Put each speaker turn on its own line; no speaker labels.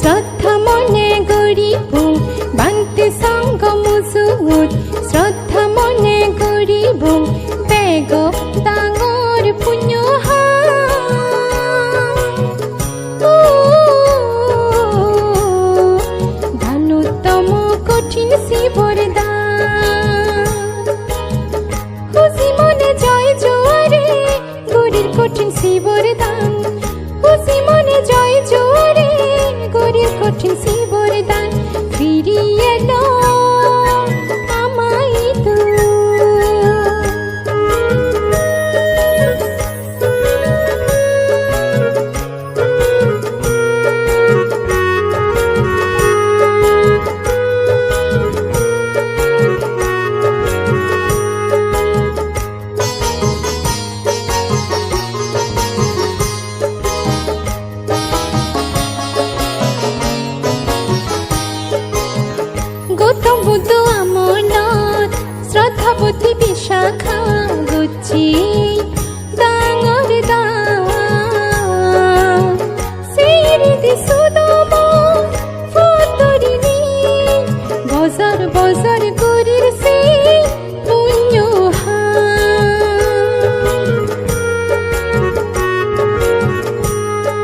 শ্রদ্ধা মনে গরিব বান্তে সঙ্গ মুজুত শ্রদ্ধা মনে গরিব বেগ ডাঙর পুণ্য দানুতম কঠিন শিবর দান। খুশি মনে জয় জোয়ারে গরির কঠিন শিবর দান। খুশি জয় শিবর সাবতী বিশাখা গুচি ডাঙর দাওয়া বজার বজার